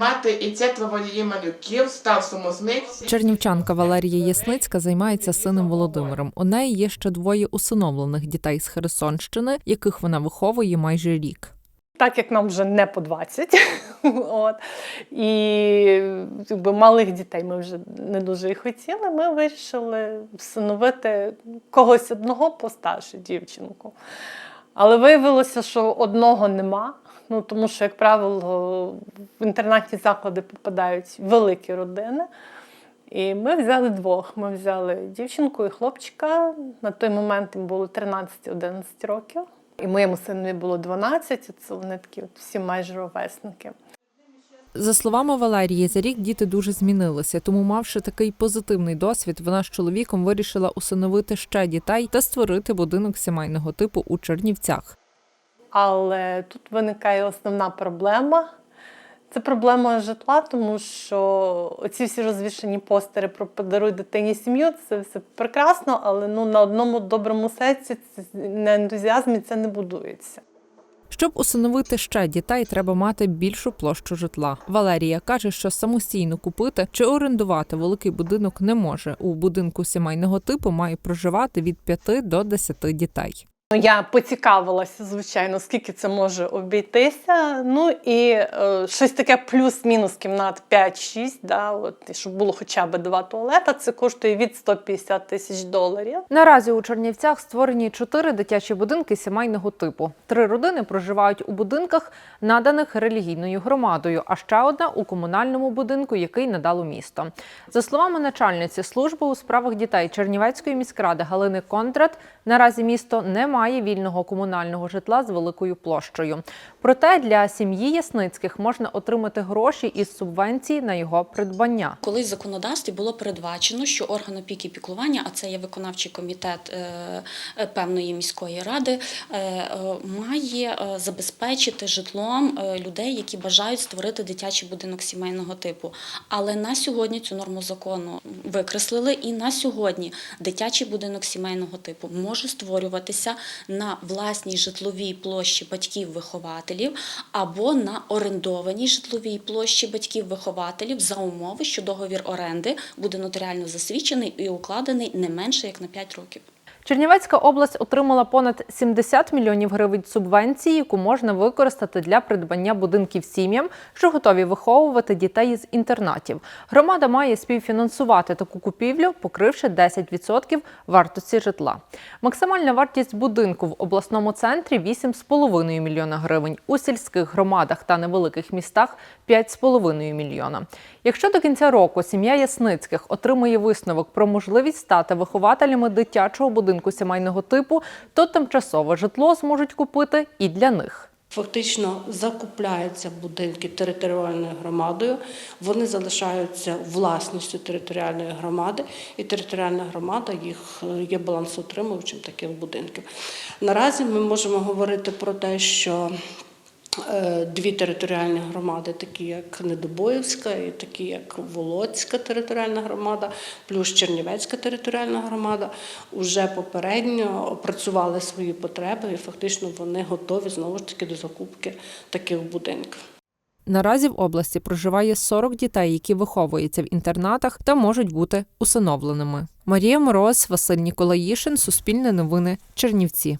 Мати і четверо її малюків, старшому з них Чернівчанка Валерія Ясницька займається сином Володимиром. У неї є ще двоє усиновлених дітей з Херсонщини, яких вона виховує майже рік. так як нам вже не по 20, от, і якби, малих дітей ми вже не дуже і хотіли, ми вирішили всиновити когось одного постарше дівчинку. Але виявилося, що одного нема. Ну, тому що, як правило, в інтернатні заклади попадають великі родини. І ми взяли двох. Ми взяли дівчинку і хлопчика. На той момент їм було 13-11 років. І моєму сину було 12, це вони такі от всі майже ровесники. За словами Валерії, за рік діти дуже змінилися, тому, мавши такий позитивний досвід, вона з чоловіком вирішила усиновити ще дітей та створити будинок сімейного типу у Чернівцях. Але тут виникає основна проблема. Це проблема житла, тому що оці всі розвішені постери про подаруй дитині сім'ю, це все прекрасно, але ну, на одному доброму серці на ентузіазмі це не будується. Щоб усиновити ще дітей, треба мати більшу площу житла. Валерія каже, що самостійно купити чи орендувати великий будинок не може. У будинку сімейного типу має проживати від 5 до 10 дітей. Ну, Я поцікавилася, звичайно, скільки це може обійтися. Ну і е, щось таке плюс-мінус кімнат 5-6, да, от, щоб було хоча б два туалета, це коштує від 150 тисяч доларів. Наразі у Чернівцях створені чотири дитячі будинки сімейного типу. Три родини проживають у будинках, наданих релігійною громадою, а ще одна у комунальному будинку, який надало місто. За словами начальниці служби у справах дітей Чернівецької міськради Галини Кондрат, наразі місто не має вільного комунального житла з великою площею. Проте для сім'ї Ясницьких можна отримати гроші із субвенції на його придбання. Колись в законодавстві було передбачено, що орган опіки і піклування, а це є виконавчий комітет е, е, певної міської ради, е, має забезпечити житлом людей, які бажають створити дитячий будинок сімейного типу. Але на сьогодні цю норму закону викреслили, і на сьогодні дитячий будинок сімейного типу може створюватися на власній житловій площі батьків-вихователів або на орендованій житловій площі батьків-вихователів за умови, що договір оренди буде нотаріально засвідчений і укладений не менше як на 5 років. Чернівецька область отримала понад 70 мільйонів гривень субвенції, яку можна використати для придбання будинків сім'ям, що готові виховувати дітей з інтернатів. Громада має співфінансувати таку купівлю, покривши 10% вартості житла. Максимальна вартість будинку в обласному центрі 8,5 мільйона гривень. У сільських громадах та невеликих містах 5,5 мільйона. Якщо до кінця року сім'я Ясницьких отримує висновок про можливість стати вихователями дитячого будинку сімейного типу, то тимчасове житло зможуть купити і для них. Фактично закупляються будинки територіальною громадою, вони залишаються власністю територіальної громади, і територіальна громада їх е, є балансоутримувачем таких будинків. Наразі ми можемо говорити про те, що Дві територіальні громади, такі як Недобоївська і такі як Володська територіальна громада, плюс Чернівецька територіальна громада, вже попередньо опрацювали свої потреби і фактично вони готові знову ж таки до закупки таких будинків. Наразі в області проживає 40 дітей, які виховуються в інтернатах та можуть бути усиновленими. Марія Мороз, Василь Ніколаїшин, Суспільне новини, Чернівці.